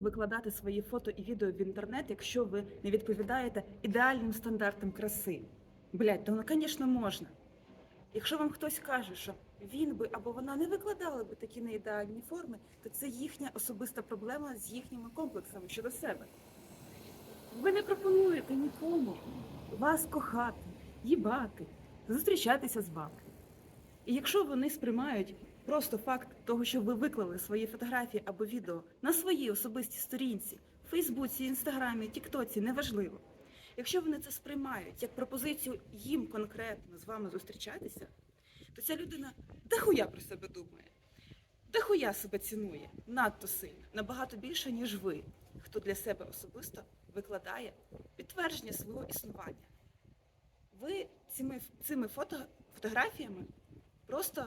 викладати свої фото і відео в інтернет, якщо ви не відповідаєте ідеальним стандартам краси. Блять, то ну, звісно, можна. Якщо вам хтось каже, що він би або вона не викладала би такі неідеальні форми, то це їхня особиста проблема з їхніми комплексами щодо себе. Ви не пропонуєте нікому вас кохати, їбати, зустрічатися з вами. І якщо вони сприймають просто факт того, що ви виклали свої фотографії або відео на своїй особистій сторінці, в Фейсбуці, Інстаграмі, Тіктоці, неважливо. Якщо вони це сприймають як пропозицію їм конкретно з вами зустрічатися, то ця людина дохуя про себе думає, дохуя себе цінує надто сильно, набагато більше, ніж ви, хто для себе особисто викладає підтвердження свого існування. Ви цими, цими фото, фотографіями просто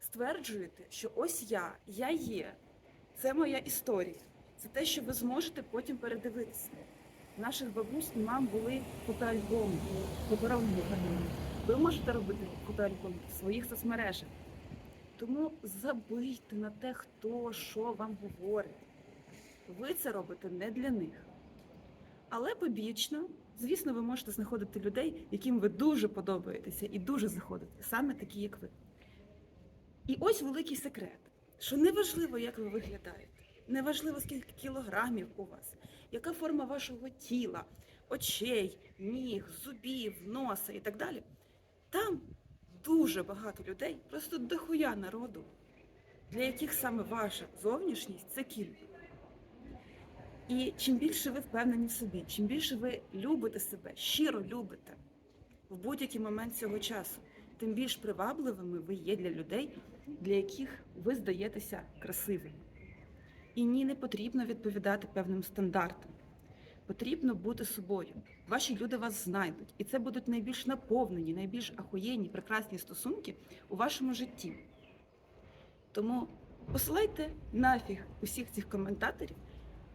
стверджуєте, що ось я, я є, це моя історія. Це те, що ви зможете потім передивитися. Наших бабусь і мам були фотоальбоми, фотоальбоми. Ви можете робити фотоальбоми в своїх соцмережах. Тому забийте на те, хто що вам говорить. Ви це робите не для них. Але побічно, звісно, ви можете знаходити людей, яким ви дуже подобаєтеся і дуже заходите, саме такі, як ви. І ось великий секрет, що неважливо, як ви виглядаєте, неважливо, скільки кілограмів у вас, яка форма вашого тіла, очей, ніг, зубів, носа і так далі. Там дуже багато людей, просто дохуя народу, для яких саме ваша зовнішність це кінь. І чим більше ви впевнені в собі, чим більше ви любите себе, щиро любите в будь-який момент цього часу, тим більш привабливими ви є для людей, для яких ви здаєтеся красивими. І ні, не потрібно відповідати певним стандартам. Потрібно бути собою. Ваші люди вас знайдуть, і це будуть найбільш наповнені, найбільш ахуєнні, прекрасні стосунки у вашому житті. Тому посилайте нафіг усіх цих коментаторів,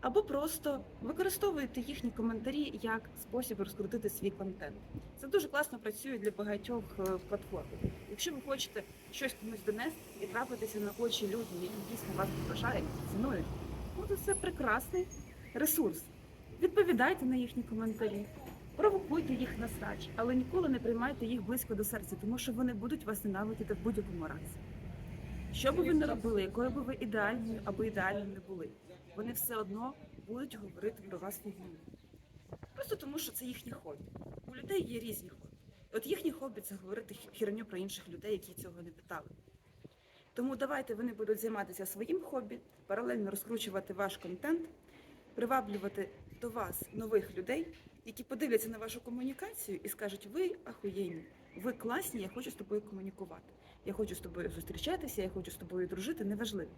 або просто використовуйте їхні коментарі як спосіб розкрутити свій контент. Це дуже класно працює для багатьох е, платформ. Якщо ви хочете щось комусь донести і трапитися на очі людям, які дійсно вас поважають, цінують, ну то це прекрасний ресурс. Відповідайте на їхні коментарі, провокуйте їх на срач, але ніколи не приймайте їх близько до серця, тому що вони будуть вас ненавидіти в будь-якому разі. Що би ви не робили, якою би ви ідеальною або ідеальним не були, вони все одно будуть говорити про вас фігню. Просто тому, що це їхнє хобі. У людей є різні хобі. От їхнє хобі це говорити херню про інших людей, які цього не питали. Тому давайте вони будуть займатися своїм хобі, паралельно розкручувати ваш контент, приваблювати до вас нових людей, які подивляться на вашу комунікацію і скажуть: ви ахуєнні, ви класні, я хочу з тобою комунікувати. Я хочу з тобою зустрічатися, я хочу з тобою дружити, неважливо.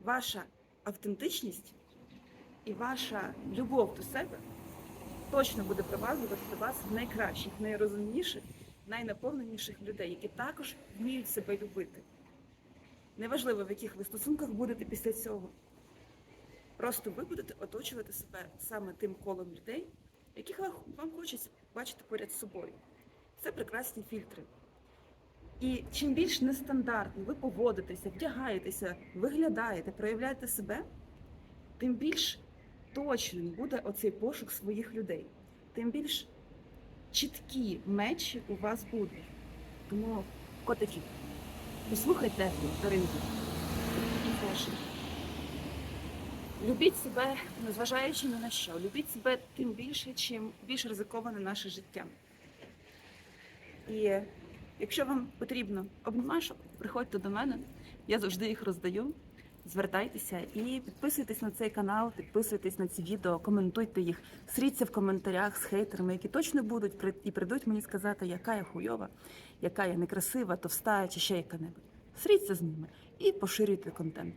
Ваша автентичність і ваша любов до себе точно буде приваблювати до вас найкращих, найрозумніших, найнаповненіших людей, які також вміють себе любити. Неважливо, в яких ви стосунках будете після цього. Просто ви будете оточувати себе саме тим колом людей, яких вам хочеться бачити поряд з собою. Це прекрасні фільтри. І чим більш нестандартно ви поводитеся, вдягаєтеся, виглядаєте, проявляєте себе, тим більш точним буде оцей пошук своїх людей, тим більш чіткі мечі у вас будуть. Тому, котики, послухайте Даринку і. Любіть себе, незважаючи на що. Любіть себе тим більше, чим більш ризиковане наше життя. І якщо вам потрібно обнімашок, приходьте до мене, я завжди їх роздаю. Звертайтеся і підписуйтесь на цей канал, підписуйтесь на ці відео, коментуйте їх, сріться в коментарях з хейтерами, які точно будуть і прийдуть мені сказати, яка я хуйова, яка я некрасива, товста чи ще яка-небудь. Сріться з ними і поширюйте контент.